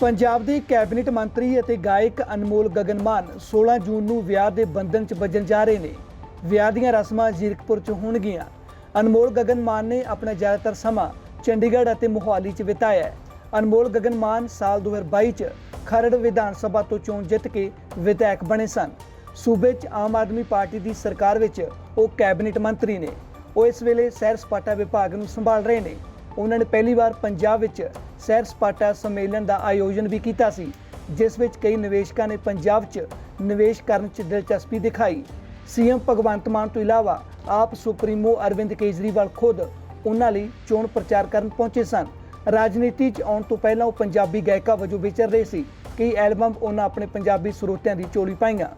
ਪੰਜਾਬ ਦੇ ਕੈਬਨਿਟ ਮੰਤਰੀ ਅਤੇ ਗਾਇਕ ਅਨਮੋਲ ਗਗਨ ਮਾਨ 16 ਜੂਨ ਨੂੰ ਵਿਆਹ ਦੇ ਬੰਧਨ 'ਚ ਵੱਜਣ ਜਾ ਰਹੇ ਨੇ। ਵਿਆਹ ਦੀਆਂ ਰਸਮਾਂ ਜ਼ੀਰਕਪੁਰ 'ਚ ਹੋਣਗੀਆਂ। ਅਨਮੋਲ ਗਗਨ ਮਾਨ ਨੇ ਆਪਣਾ ਜ਼ਿਆਦਾਤਰ ਸਮਾਂ ਚੰਡੀਗੜ੍ਹ ਅਤੇ ਮੋਹਾਲੀ 'ਚ ਬਿਤਾਇਆ ਹੈ। ਅਨਮੋਲ ਗਗਨ ਮਾਨ ਸਾਲ 2022 'ਚ ਖਰੜ ਵਿਧਾਨ ਸਭਾ ਤੋਂ ਚੋਣ ਜਿੱਤ ਕੇ ਵਿਧਾਇਕ ਬਣੇ ਸਨ। ਸੂਬੇ 'ਚ ਆਮ ਆਦਮੀ ਪਾਰਟੀ ਦੀ ਸਰਕਾਰ ਵਿੱਚ ਉਹ ਕੈਬਨਿਟ ਮੰਤਰੀ ਨੇ। ਉਹ ਇਸ ਵੇਲੇ ਸੈਰ ਸਪਾਟਾ ਵਿਭਾਗ ਨੂੰ ਸੰਭਾਲ ਰਹੇ ਨੇ। ਉਹਨਾਂ ਨੇ ਪਹਿਲੀ ਵਾਰ ਪੰਜਾਬ ਵਿੱਚ ਸੈਰ ਸਪਾਟਾ ਸੰਮੇਲਨ ਦਾ ਆਯੋਜਨ ਵੀ ਕੀਤਾ ਸੀ, ਜਿਸ ਵਿੱਚ ਕਈ ਨਿਵੇਸ਼ਕਾਂ ਨੇ ਪੰਜਾਬ 'ਚ ਨਿਵੇਸ਼ ਕਰਨ 'ਚ ਦਿਲਚਸਪੀ ਦਿਖਾਈ। ਸੀਐਮ ਭਗਵੰਤ ਮਾਨ ਤੋਂ ਇਲਾਵਾ ਆਪ ਸੁਪਰੀਮੋ ਅਰਵਿੰਦ ਕੇਜਰੀਵਾਲ ਖੁਦ ਉਹਨਾਂ ਲਈ ਚੋਣ ਪ੍ਰਚਾਰ ਕਰਨ ਪਹੁੰਚੇ ਸਨ। ਰਾਜਨੀਤੀ 'ਚ ਆਉਣ ਤੋਂ ਪਹਿਲਾਂ ਉਹ ਪੰਜਾਬੀ ਗਾਇਕਾ ਵਜੋਂ ਵਿਚਰ ਰਹੇ ਸੀ ਕਈ ਐਲਬਮ ਉਹਨਾਂ ਆਪਣੇ ਪੰਜਾਬੀ ਸਰੋਤਿਆਂ ਦੀ ਚੋਲੀ ਪਾਈਆਂ।